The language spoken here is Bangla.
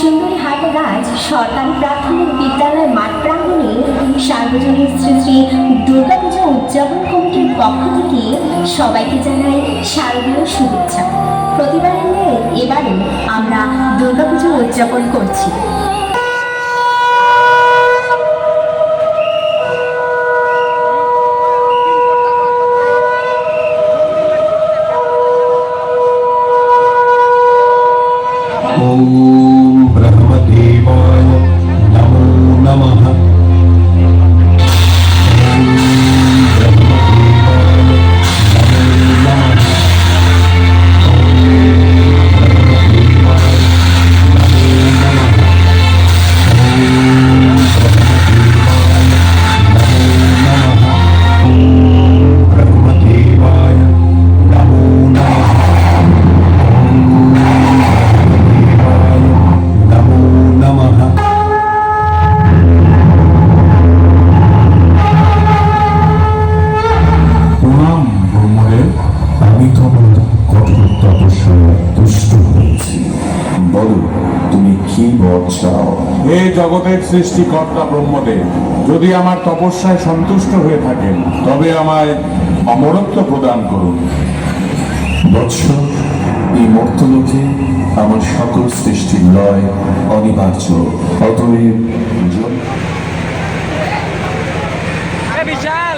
সুন্দরী হাটগাছ সরকারি প্রাথমিক বিদ্যালয় মাঠ প্রাঙ্গণে সার্বজনীন শ্রী শ্রী দুর্গাপূজা উদযাপন কমিটির পক্ষ থেকে সবাইকে জানাই শারদীয় শুভেচ্ছা। প্রতিবারের ন্যায় এবারে আমরা দুর্গাপুজো উদযাপন করছি। ॐ কি জগতের সৃষ্টিকর্তা ব্রহ্মদেব যদি আমার তপস্যায় সন্তুষ্ট হয়ে থাকেন তবে আমায় অমরত্ব প্রদান করুন। বৎস এই মর্তলোকে আমার সকল সৃষ্টির লয় অনিবার্য। অতএব বিশাল!